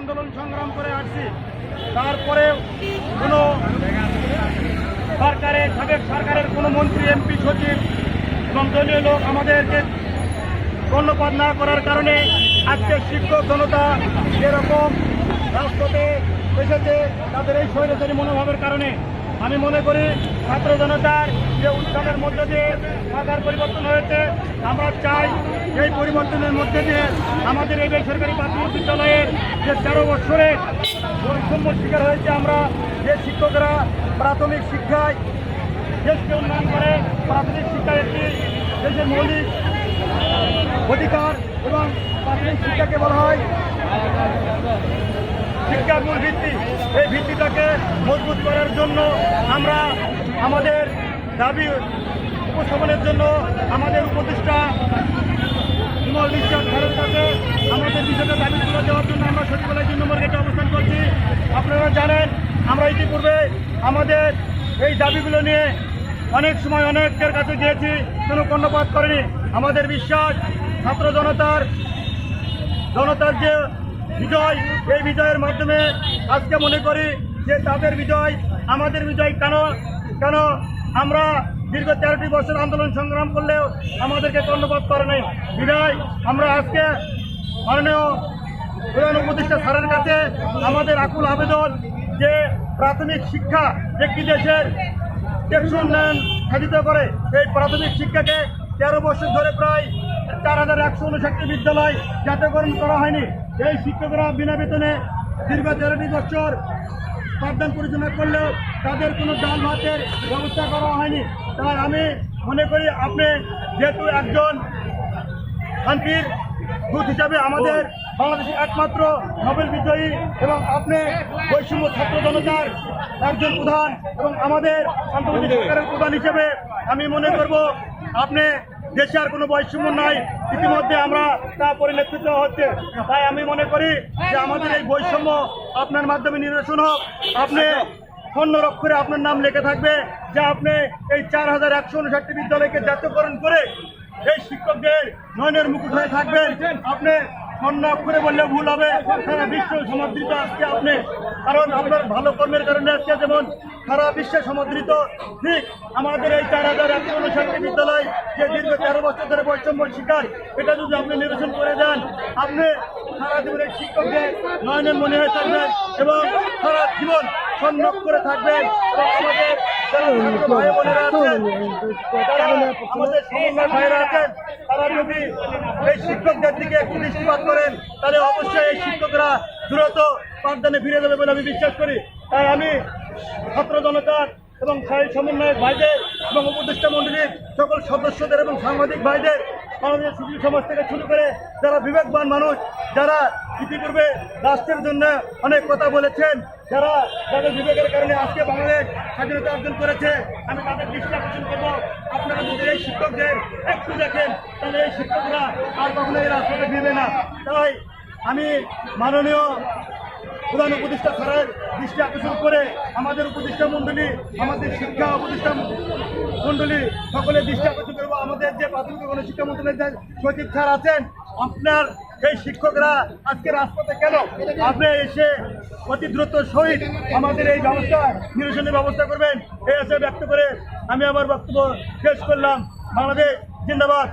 আন্দোলন সংগ্রাম করে আসছি। তারপরে কোনো সরকারের সাবেক সরকারের কোনো মন্ত্রী, এমপি, সচিব এবং দলীয় লোক আমাদেরকে কর্ণপাত না করার কারণে আজকে শিক্ষক জনতা যেরকম রাষ্ট্রতে এসেছে, তাদের এই স্বৈরাচারী মনোভাবের কারণে আমি মনে করি ছাত্র জনতার যে উত্থানের মধ্যে দিয়ে সরকার পরিবর্তন হয়েছে, আমরা চাই এই পরিবর্তনের মধ্যে দিয়ে আমাদের এই বেসরকারি প্রাথমিক বিদ্যালয়ের যে তেরো বছরের বৈষম্য শিকার হয়েছে আমরা, যে শিক্ষকরা প্রাথমিক শিক্ষায় দেশকে উন্নয়ন করে, প্রাথমিক শিক্ষা একটি দেশের মৌলিক অধিকার এবং প্রাথমিক শিক্ষাকে বলা হয় শিক্ষার মূল ভিত্তি এই ভিত্তিটাকে মজবুত করার জন্য আমরা আমাদের দাবি উপস্থাপনের জন্য আমাদের উপদেষ্টা বিমল বিশ্বাস স্যারের কাছে আমাদের বিষয়টা দাবি তুলে দেওয়ার জন্য আমরা সচিবালয় তিন নম্বর গেটে অবস্থান করছি। আপনারা জানেন, আমরা ইতিপূর্বে আমাদের এই দাবিগুলো নিয়ে অনেক সময় অনেকের কাছে গিয়েছি, কোনো কর্ণপাত করেনি। আমাদের বিশ্বাস, ছাত্র জনতার জনতার যে বিজয়, এই বিজয়ের মাধ্যমে আজকে মনে করি যে তাদের বিজয়, আমাদের বিজয় কেন কেন আমরা দীর্ঘ তেরোটি বছর আন্দোলন সংগ্রাম করলেও আমাদেরকে কর্ণপাত করে নাই। বিজয়, আমরা আজকে মাননীয় প্রধান উপদেষ্টা স্যারের কাছে আমাদের আকুল আবেদন যে প্রাথমিক শিক্ষা একটি দেশের টেকসই উন্নয়ন সাধিত করে। এই প্রাথমিক শিক্ষাকে তেরো বছর ধরে প্রায় চার হাজার একশো উনষাটটি বিদ্যালয় জাতীয়করণ করা হয়নি। এই শিক্ষকরা বিনা বেতনে দীর্ঘ তেরোটি বছর পাঠদান পরিচালনা করলেও তাদের কোনো ডাল ভাতের ব্যবস্থা করা হয়নি। তাই আমি মনে করি আপনি যেহেতু একজন শান্তির দূত হিসাবে আমাদের বাংলাদেশের একমাত্র নোবেল বিজয়ী এবং আপনি বৈষম্য ছাত্র জনতার একজন প্রধান এবং আমাদের আন্তর্জাতিক সরকারের প্রধান হিসেবে আমি মনে করব, আপনি দেশে আর কোনো বৈষম্য নাই। ইতিমধ্যে আমরা তা পরিলক্ষিত হচ্ছে। তাই আমি মনে করি যে আমাদের এই বৈষম্য আপনার মাধ্যমে নিরসন হোক। আপনি স্বর্ণ অক্ষরে আপনার নাম লেখা থাকবে যে আপনি এই চার হাজার একশো উনষাটটি বিদ্যালয়কে জাতীয়করণ করে এই শিক্ষকদের নয়নের মুকুট হয়ে থাকবেন। আপনি স্বর্ণ অক্ষরে বললে ভুল হবে। সারা বিশ্ব সমাদৃত আজকে আপনি। কারণ আপনার ভালো কর্মের কারণে আজকে যেমন সারা বিশ্বে সমাদৃত ঠিক আমাদের এই চার হাজার একশো উনষাটটি বিদ্যালয় যে দীর্ঘ তেরো বছর ধরে বৈষম্য শিকার, এটা যদি আপনি নিরসন করে দেন, আপনি সারা জীবনের শিক্ষকদের নয়নের মনে হয়ে থাকবেন এবং সারা জীবন স্বর্ণ করে থাকবেন। আমাদের ভাই বোনেরা আছেন আমাদের সমন্বয় ভাইরা আছেন তারা যদি এই শিক্ষকদের দিকে একটু দৃষ্টিপাত করেন, তাহলে অবশ্যই এই শিক্ষকরা দ্রুত পাঠদানে ফিরে যাবে বলে আমি বিশ্বাস করি। তাই আমি ছাত্র জনতার এবং সমন্বয়ক ভাইদের এবং উপদেষ্টা মন্ডলীর সকল সদস্যদের এবং সাংবাদিক ভাইদের বাংলাদেশ সুযোগ সমাজ থেকে শুরু করে যারা বিবেকবান মানুষ, যারা ইতিপূর্বে রাষ্ট্রের জন্য অনেক কথা বলেছেন। যারা যাদের বিবেকের কারণে আজকে বাংলাদেশ স্বাধীনতা অর্জন করেছে, আমি তাদের দৃষ্টি আকর্ষণ করব। আপনারা যদি এই শিক্ষকদের একটু দেখেন, তাহলে এই শিক্ষকরা আর কখনো এই রাস্তাতে ফিরবে না। তাই আমি মাননীয় প্রধান উপদেষ্টা স্যারের দৃষ্টি আকর্ষণ করে আমাদের উপদেষ্টা মণ্ডলী, আমাদের শিক্ষা উপদেষ্টা মণ্ডলী সকলের দৃষ্টি আকর্ষণ করব। আমাদের যে প্রাথমিক গণশিক্ষা মন্ত্রণালয়ের সচিব স্যার আছেন, আপনার এই শিক্ষকরা আজকে রাজপথে কেন? আপনি এসে অতি দ্রুত সহিত আমাদের এই ব্যবস্থা, নিরসনের ব্যবস্থা করবেন, এই আশা ব্যক্ত করে আমি আমার বক্তব্য শেষ করলাম। বাংলাদেশ জিন্দাবাদ।